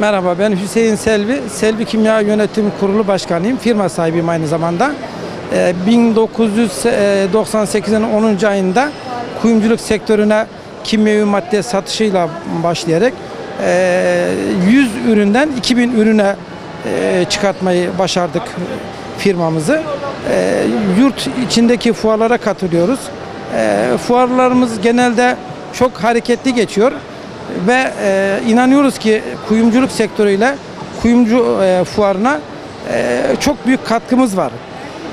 Merhaba ben Hüseyin Selvi. Selvi Kimya Yönetim Kurulu Başkanıyım. Firma sahibiyim aynı zamanda. Ee, 1998'in 10. ayında kuyumculuk sektörüne kimyevi madde satışıyla başlayarak e, 100 üründen 2000 ürüne e, çıkartmayı başardık firmamızı. E, Yurt içindeki fuarlara katılıyoruz. E, Fuarlarımız genelde çok hareketli geçiyor ve e, inanıyoruz ki kuyumculuk sektörüyle kuyumcu e, fuarına e, çok büyük katkımız var.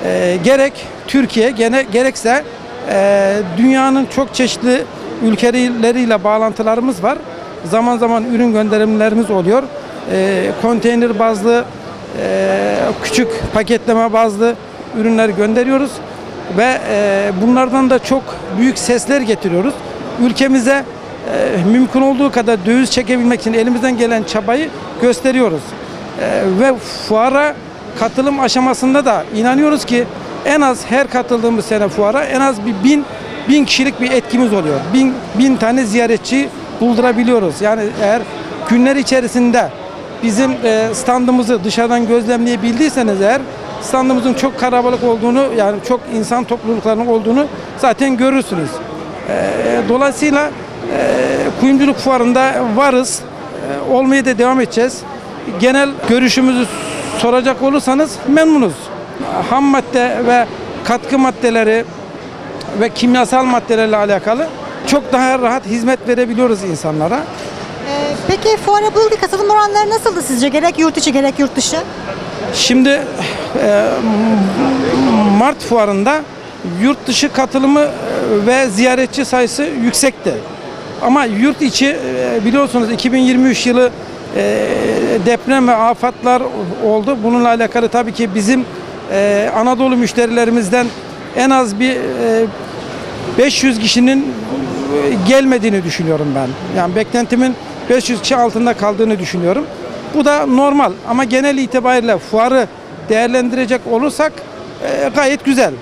E, gerek Türkiye gene gerekse e, dünyanın çok çeşitli ülkeleriyle bağlantılarımız var. Zaman zaman ürün gönderimlerimiz oluyor. E, konteyner bazlı e, küçük paketleme bazlı ürünler gönderiyoruz ve e, bunlardan da çok büyük sesler getiriyoruz. Ülkemize e, mümkün olduğu kadar döviz çekebilmek için elimizden gelen çabayı gösteriyoruz. E, ve fuara katılım aşamasında da inanıyoruz ki en az her katıldığımız sene fuara en az bir bin, bin kişilik bir etkimiz oluyor. Bin, bin tane ziyaretçi buldurabiliyoruz. Yani eğer günler içerisinde bizim e, standımızı dışarıdan gözlemleyebildiyseniz eğer standımızın çok kalabalık olduğunu yani çok insan topluluklarının olduğunu zaten görürsünüz. E, dolayısıyla kuyumculuk fuarında varız. E, olmaya da devam edeceğiz. Genel görüşümüzü soracak olursanız memnunuz. Ham madde ve katkı maddeleri ve kimyasal maddelerle alakalı çok daha rahat hizmet verebiliyoruz insanlara. Ee, peki fuara bu yılki katılım oranları nasıldı sizce? Gerek yurt içi gerek yurt dışı? Şimdi e, Mart fuarında yurt dışı katılımı e, ve ziyaretçi sayısı yüksekti. Ama yurt içi e, biliyorsunuz 2023 yılı e, deprem ve afatlar oldu. Bununla alakalı tabii ki bizim e, Anadolu müşterilerimizden en az bir e, 500 kişinin gelmediğini düşünüyorum ben. Yani beklentimin 500 kişi altında kaldığını düşünüyorum. Bu da normal ama genel itibariyle fuarı değerlendirecek olursak gayet güzel.